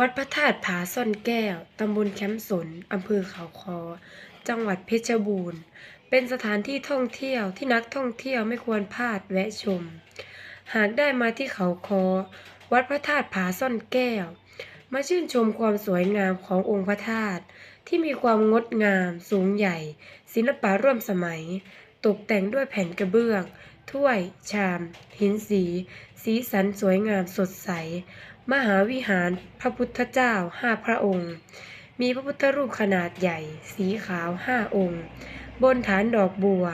วัดพระธาตุผาซ่อนแก้ว ตำบลแคมป์สน อำเภอเขาคอ จังหวัดเพชรบูรณ์ เป็นสถานที่ท่องเที่ยวที่นักท่องเที่ยวไม่ควรพลาดแวะชม หากได้มาที่เขาคอ วัดพระธาตุผาซ่อนแก้ว มาชื่นชมความสวยงามขององค์พระธาตุที่มีความงดงาม สูงใหญ่ ศิลปะร่วมสมัย ตกแต่งด้วยแผ่นกระเบื้อง ถ้วย ชาม หินสี สีสันสวยงามสดใส มหาวิหารพระพุทธเจ้าห้าพระองค์ มีพระพุทธรูปขนาดใหญ่ สีขาวห้าองค์ บนฐานดอกบัว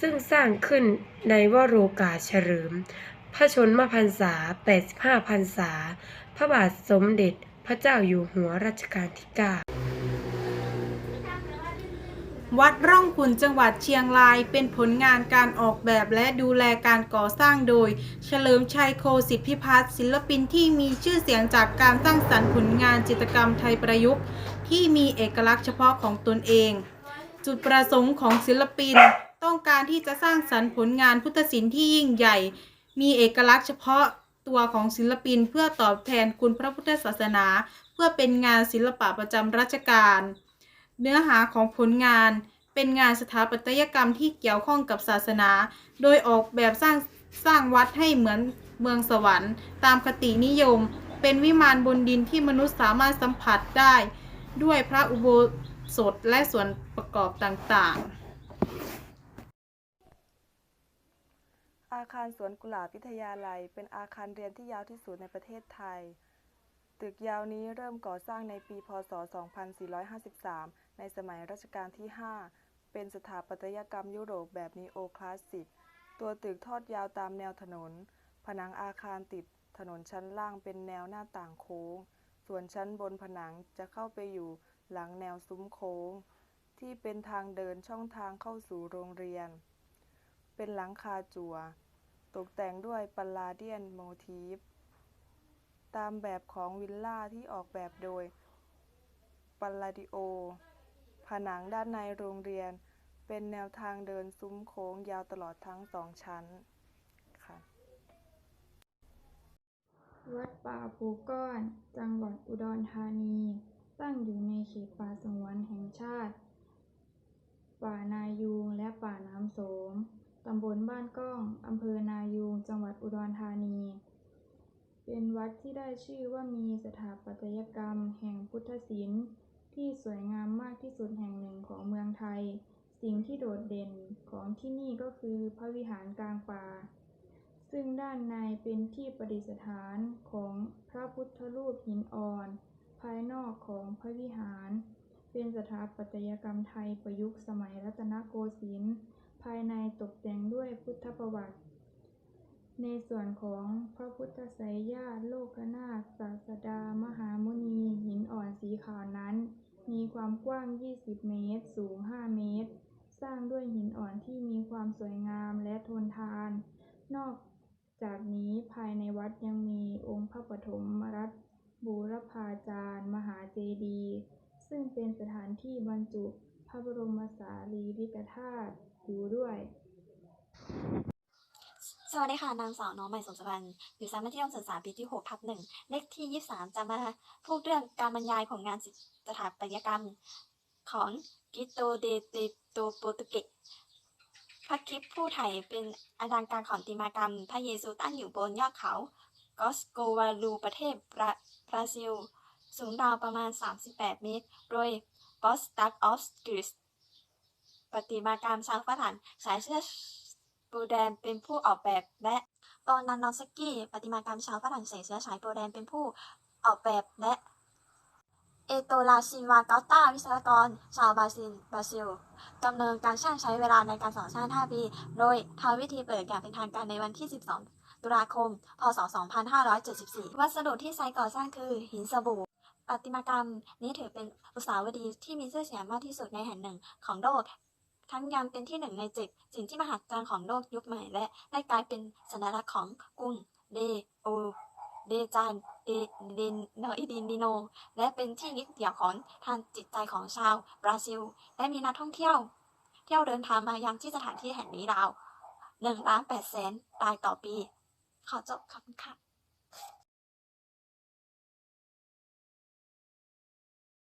ซึ่งสร้างขึ้นในวโรกาเฉลิม พระชนมพรรษา 85พรรษา พระบาทสมเด็จพระเจ้าอยู่หัวรัชกาลที่ 9 วัดร่องขุนจังหวัดเชียงรายเป็นผลงานการออกแบบและดูแลการก่อสร้างโดย เฉลิมชัยโคสิทธิพิพัฒน์ศิลปินที่มีชื่อเสียงจากการสร้างสรรค์ผลงานจิตรกรรมไทยประยุกต์ ที่มีเอกลักษณ์เฉพาะของตนเอง จุดประสงค์ของศิลปิน ต้องการที่จะสร้างสรรค์ผลงานพุทธศิลป์ที่ยิ่งใหญ่ มีเอกลักษณ์เฉพาะตัวของศิลปินเพื่อตอบแทนคุณพระพุทธศาสนา เพื่อเป็นงานศิลปะประจำรัชกาล เนื้อหาของผลงานเป็นงานสถาปัตยกรรมที่เกี่ยวข้องกับศาสนา โดยออกแบบสร้างสร้างวัดให้เหมือนเมืองสวรรค์ ตามคตินิยม เป็นวิมานบนดินที่มนุษย์สามารถสัมผัสได้ ด้วยพระอุโบสถและส่วนประกอบต่างๆ อาคารสวนกุหลาบวิทยาลัย เป็นอาคารเรียนที่ยาวที่สุดในประเทศไทย ตึกยาวนี้เริ่มก่อสร้างในปีพศ 2453 ในสมัยรัชกาลที่ 5 เป็นสถาปัตยกรรมยุโรปแบบนีโอคลาสสิก ตัวตึกทอดยาวตามแนวถนน ผนังอาคารติดถนนชั้นล่างเป็นแนวหน้าต่างโค้ง ส่วนชั้นบนผนังจะเข้าไปอยู่หลังแนวซุ้มโค้ง ที่เป็นทางเดินช่องทางเข้าสู่โรงเรียน เป็นหลังคาจั่ว ตกแต่งด้วยปลาเดียนโมทีฟ ตามแบบของวิลล่าที่ออกแบบโดยปัลลาดิโอ ผนังด้านในโรงเรียน เป็นแนวทางเดินซุ้มโค้งยาวตลอดทั้งสองชั้นค่ะวัดป่าภูก้อน จังหวัดอุดรธานี ตั้งอยู่ในเขตป่าสงวนแห่งชาติ ป่านายูงและป่าน้ำโสม ตำบลบ้านก้อง อำเภอนายูง จังหวัดอุดรธานี เป็นวัดที่ได้ชื่อว่ามีสถาปัตยกรรมแห่งพุทธศิลป์ที่สวยงามมากที่สุดแห่งหนึ่งของเมืองไทย สิ่งที่โดดเด่นของที่นี่ก็คือพระวิหารกลางป่า ซึ่งด้านในเป็นที่ประดิษฐานของพระพุทธรูปหินอ่อน ภายนอกของพระวิหาร เป็นสถาปัตยกรรมไทยประยุกต์สมัยรัตนโกสินทร์ ภายในตกแต่งด้วยพุทธประวัติ ในส่วนของพระพุทธไสยญาติโลกนาถศาสดามหามุนี หินอ่อนสีขาวนั้น มีความกว้าง 20 เมตร สูง 5 เมตร สร้างด้วยหินอ่อนที่มีความสวยงามและทนทาน นอกจากนี้ภายในวัดยังมีองค์พระปฐมรัตน์บูรพาจารย์ มหาเจดีย์ซึ่งเป็นสถานที่บรรจุพระบรมสารีริกธาตุอยู่ด้วย สวัสดีค่ะ นางสาวน้องใหม่สมสวรรณอยู่ชั้นมัธยมศึกษาปีที่6ทับหนึ่งเลขที่ 23 จะมาพูดเรื่องการบรรยายผลงงานสถาปัตยกรรมของกิโตเดเตโตโปรตุเกสพระคริสต์ผู้ไทยเป็นอาจารย์การของติมากรรม พระเยซูตั้งอยู่บนยอดเขากอสโกวาลูประเทศบราบราซิล สูงราวประมาณ 38 เมตร โดยบอสตักออฟสกิสประติมากรรมช้างฝรั่งสายเสื้อ ปูแดนเป็นผู้ออกแบบและตอนนันนอสกี้ประติมากรรมชาวฝรั่งเศสเชื้อสายโปแลนเป็นผู้ออกแบบและเอโตลาซิวากาตาวิศวกร ชาวบราซิลบราซิลดำเนินการสร้างใช้เวลาในการก่อสร้าง5ปี โดยทำวิธีเปิดอย่างเป็นทางการในวันที่ 12 ตุลาคม พศ 2574 วัสดุที่ใช้ก่อสร้างคือหินสบู่ประติมากรรมนี้ถือเป็นอุตสาหวดีที่มีชื่อเสียงมากที่สุดในแห่งหนึ่งของโลก ทั้งยังเป็นที่หนึ่งในเจ็ดสิ่งที่มหัศจรรย์ของโลกยุคใหม่และได้กลายเป็นสัญลักษณ์ของกรุงเดโอเดจานเดดินโนอิดินดิโน และเป็นที่ยึดเหนี่ยวของทางจิตใจของชาวบราซิล และมีนักท่องเที่ยว เที่ยวเดินทางมายังที่สถานที่แห่งนี้ราวหนึ่งล้านแปดแสนรายต่อปี ขอจบคุณค่ะ